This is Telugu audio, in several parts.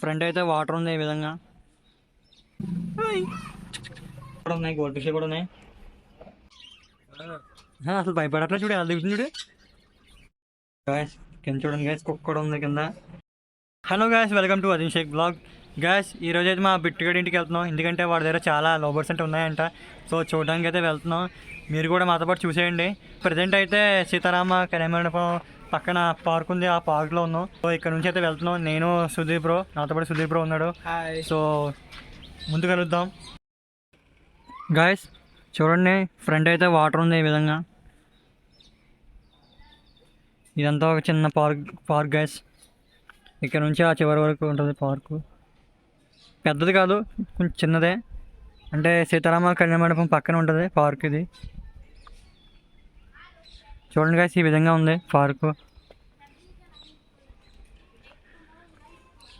ఫ్రంట్ అయితే వాటర్ ఉంది ఈ విధంగా. కూడా ఉన్నాయి గోల్డ్ ఫిష్ కూడా ఉన్నాయి. అసలు భయపడట్లే చూడు అది చూడు. గాయస్ కింద చూడండి గాయస్ కుక్క కూడా ఉంది కింద. Hello guys welcome to Adin Shaikh blog guys ఈ రోజు అయితే మా బిట్టుగడి ఇంటికి వెళ్తున్నాం. ఎందుకంటే వాడి దగ్గర చాలా లోబర్స్ అంటే ఉన్నాయంట. సో చూడడానికి అయితే వెళ్తున్నాం. మీరు కూడా మాతో పాటు చూసేయండి. ప్రజెంట్ అయితే సీతారామ కళ్యాణమండపం పక్కన పార్క్ ఉంది ఆ పార్క్లో ఉన్నాం. సో ఇక్కడ నుంచి అయితే వెళ్తున్నాం. నేను సుదీప్ బ్రో నాతో పాటు సుదీప్ బ్రో ఉన్నాడు. సో ముందు కలుద్దాం. గాయస్ చూడండి ఫ్రంట్ అయితే వాటర్ ఉంది ఈ విధంగా. ఇదంతా ఒక చిన్న పార్క్ పార్క్ గాయస్ ఇక్కడ నుంచి ఆ చివరి వరకు ఉంటుంది పార్కు పెద్దది కాదు కొంచెం చిన్నదే. అంటే సీతారామ కళ్యాణ మండపం పక్కన ఉంటుంది పార్క్ ఇది. చూడండి గాయస్ ఈ విధంగా ఉంది పార్కు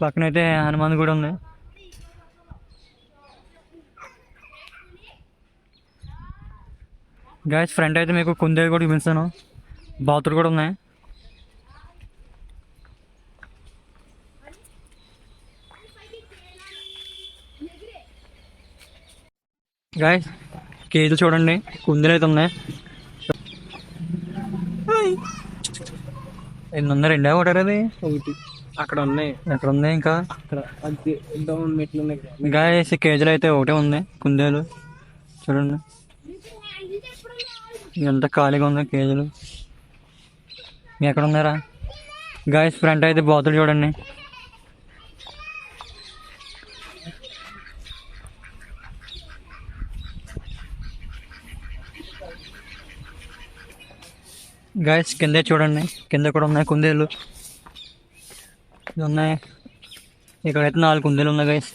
పక్కనైతే హనుమాన్ గుడి ఉంది. గాయస్ ఫ్రంట్ అయితే మీకు కుందేలు కూడా చూపించాను బాతులు కూడా ఉన్నాయి. గాయస్ కేజీలు చూడండి. కుందేలు అయితే ఉన్నాయి. ఎన్ని ఉన్నాయి రెండే ఒకటారు అది? ఒకటి. అక్కడ ఉన్నాయి. ఎక్కడ ఉంది ఇంకా? అక్కడ. అది డౌన్ మెట్లు ఉన్నాయి. గాయస్ కేజీలు అయితే ఒకటే ఉంది కుందేలు. చూడండి. ఎంత ఖాళీగా ఉంది కేజీలు. ఎక్కడ ఉన్నారా? గాయస్ ఫ్రంట్ అయితే బాతులు చూడండి. గాయస్ కింద చూడండి. కింద కూడా ఉన్నాయి కుందేలు. ఉన్నాయి ఇక్కడైతే నాలుగు కుందేలు ఉన్నాయి గాయస్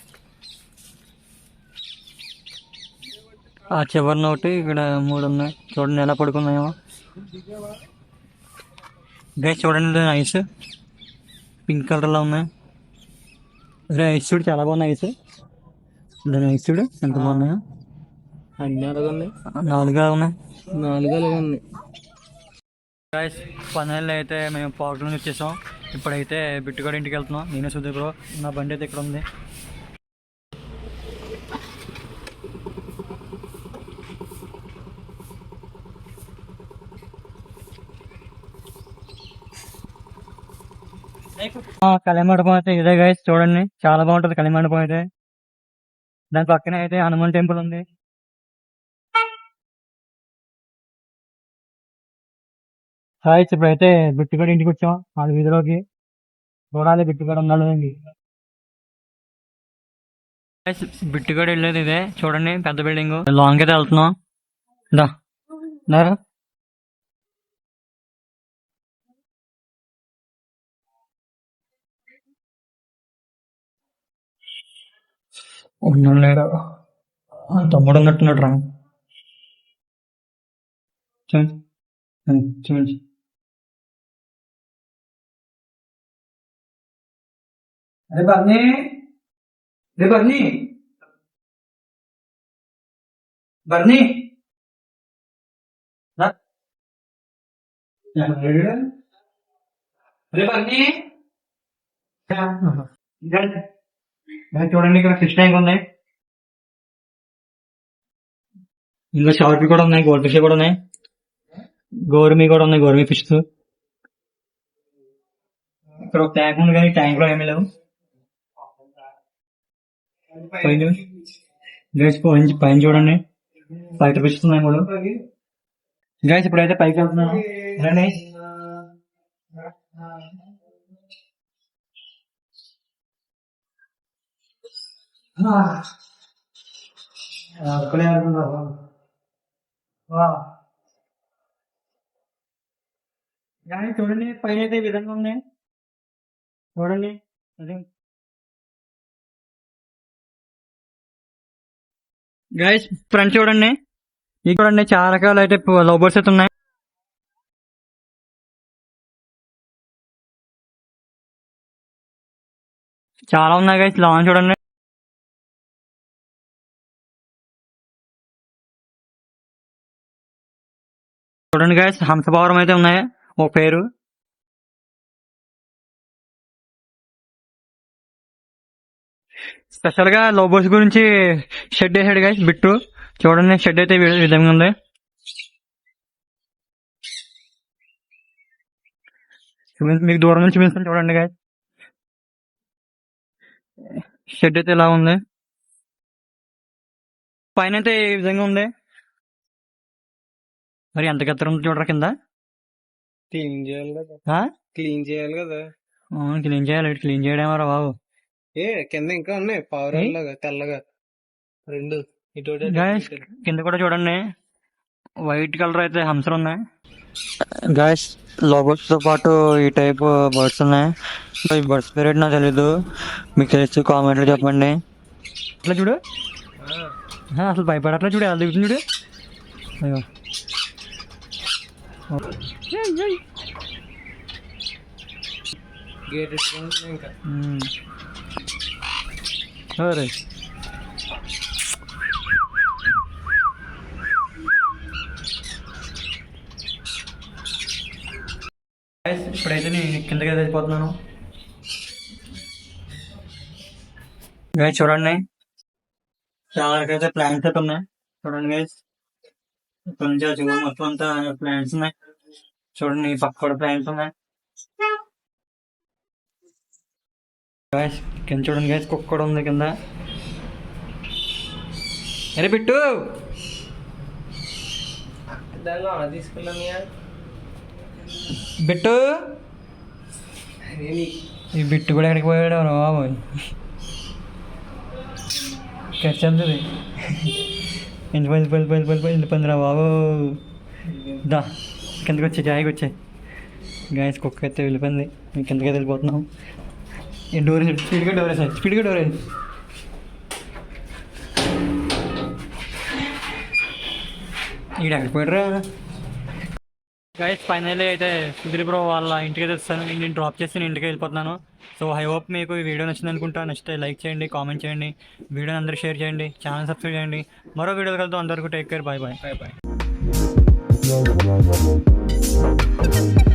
ఆ చివరిన ఒకటి ఇక్కడ మూడు ఉన్నాయి. చూడండి ఎలా పడుకున్నాయో. గైస్ చూడండి ఐస్. పింక్ కలర్లో ఉన్నాయి. అరే ఐస్ చూడు చాలా బాగున్నాయి ఐస్. దాని ఐస్ చూడు ఎంత బాగున్నాయో. అన్ని అలాగే ఉన్నాయి. నాలుగు అలాగే ఉన్నాయి. గాయస్ పన్నెండు అయితే మేము పార్క్ నుంచి వచ్చేసాం. ఇప్పుడైతే బిట్టుగాడి ఇంటికి వెళ్తున్నాం. నేనే సుధీర్ బ్రో. నా బండి అయితే ఇక్కడ ఉంది. కలిమండపం అయితే ఇదే గైస్ చూడండి. చాలా బాగుంటుంది కలిమండపం అయితే. దాని పక్కన అయితే హనుమాన్ టెంపుల్ ఉంది. హాయ్ ఇప్పుడైతే బిట్టుగడ ఇంటికి వచ్చాం. ఆ వీధిలోకి. చూడాలి బిట్టుగడ ఉన్నాడు బిట్టుగడ వెళ్ళేది ఇదే. చూడండి పెద్ద బిల్డింగ్. లాంగ్ అయితే వెళ్తున్నాం. దా. ఉన్నాడు లేడా? తమ్ముడు ఉన్నట్టున్నాడు రా. చూడండి చూడండి అరే బర్నీ అరే బర్నీ బర్నీ రా. ఎక్కడ అరే బర్నీ చూడండి ఇక్కడ ఫిష్ ట్యాంక్ ఉన్నాయి ఇంకా షార్ట్ కూడా ఉన్నాయి గోల్డ్ ఫిష్ కూడా ఉన్నాయి గోరుమి కూడా ఉన్నాయి గోర్మీ ఫిష్ ఇక్కడ ఒక ట్యాంక్ ఉంది కానీ ట్యాంక్లో ఏమీ లేవు పైన గైస్ పైన పైన చూడండి. బయట ఫిష్ కూడా గైస్ ఇప్పుడైతే పైకి వెళ్తున్నాను రండి. అక్కడే వా. చూడండి పైన అయితే ఈ విధంగా ఉన్నాయి చూడండి. అదే గైస్ ఫ్రంట్ చూడండి. ఇది చూడండి చాలా రకాలు అయితే లోబర్స్ అయితే ఉన్నాయి. చాలా ఉన్నాయి గైస్ లాంగ్ చూడండి. చూడండి గైస్ హంసభావరం అయితే ఉన్నాయి. ఒక పేరు. స్పెషల్గా లోబోస్ గురించి షెడ్ వేసాడు గైస్ బిట్టు. చూడండి షెడ్ అయితే విధంగా ఉంది. మీకు దూరం నుంచి చూపిస్తాను చూడండి గైస్ షెడ్ అయితే ఇలా ఉంది. పైన అయితే ఈ విధంగా ఉంది. మరి ఎంత గత్తర ఉంది చూడరా కింద? క్లీన్ చేయాలి కదా? క్లీన్ చేయాలి కదా. క్లీన్ చేయాలి క్లీన్ చేయడమరా బాబు. ఏ కింద ఇంకా ఉన్నాయి? పవర్ ఏయ్? లాగా తెల్లగా. రెండు. ఇటు గాయస్. కింద కూడా చూడండి. వైట్ కలర్ అయితే హంసలు ఉన్నాయి గాయస్ లోగోస్తో పాటు ఈ టైప్ బర్డ్స్ ఉన్నాయి. ఈ బర్డ్స్ పేరు నాకు తెలీదు. మీకు తెలిసి కామెంట్లో చెప్పండి. అట్లా చూడు. ఆ, ఆ, అసలు భయపడట్లా చూడు ఎలా దిగుతుంది చూడు. అయ్యో. గేట్ ఇంకా. Guys, ఇప్పుడైతే నేను కిందకి వెళ్ళిపోతున్నాను. గైస్ చూడండి. చాలా అయితే ప్లాంట్స్ అయితే ఉన్నాయి. చూడండి గైస్ ఇక్కడ నుంచి మొత్తం అంతా ప్లాంట్స్ ఉన్నాయి. చూడండి ఈ పక్క కూడా ప్లాంట్స్ ఉన్నాయి. గాయస్ కింద చూడండి గాయస్ కుక్క కూడా ఉంది కింద. అరే తీసుకెళ్ళాను బిట్టు! ఈ బిట్టు కూడా ఎక్కడికి పోయాడు ఖర్చంతది ఇంటి పది పది పది పది పది వెళ్ళిపోయింది రా బాబు. దా కిందకి వచ్చే జాయికి వచ్చాయి గాయస్ కుక్క అయితే వెళ్ళిపోయింది. కిందకి అయితే వెళ్ళిపోతున్నాం. డోర్ స్పీడ్గా డోర్ వేసాయి స్పీడ్గా డోర్ వేసి ఈడ గైస్ ఫైనల్లీ అయితే సుధీర్ బ్రో వాళ్ళ ఇంటికి అయితే వస్తాను నేను డ్రాప్ చేసి నేను ఇంటికి వెళ్ళిపోతున్నాను. సో ఐ హోప్ మీకు ఈ వీడియో నచ్చింది అనుకుంటా. నచ్చితే లైక్ చేయండి కామెంట్ చేయండి. వీడియోని అందరూ షేర్ చేయండి ఛానల్ సబ్స్క్రైబ్ చేయండి. మరో వీడియో కలుద్దాం. అందరికీ take care bye bye bye bye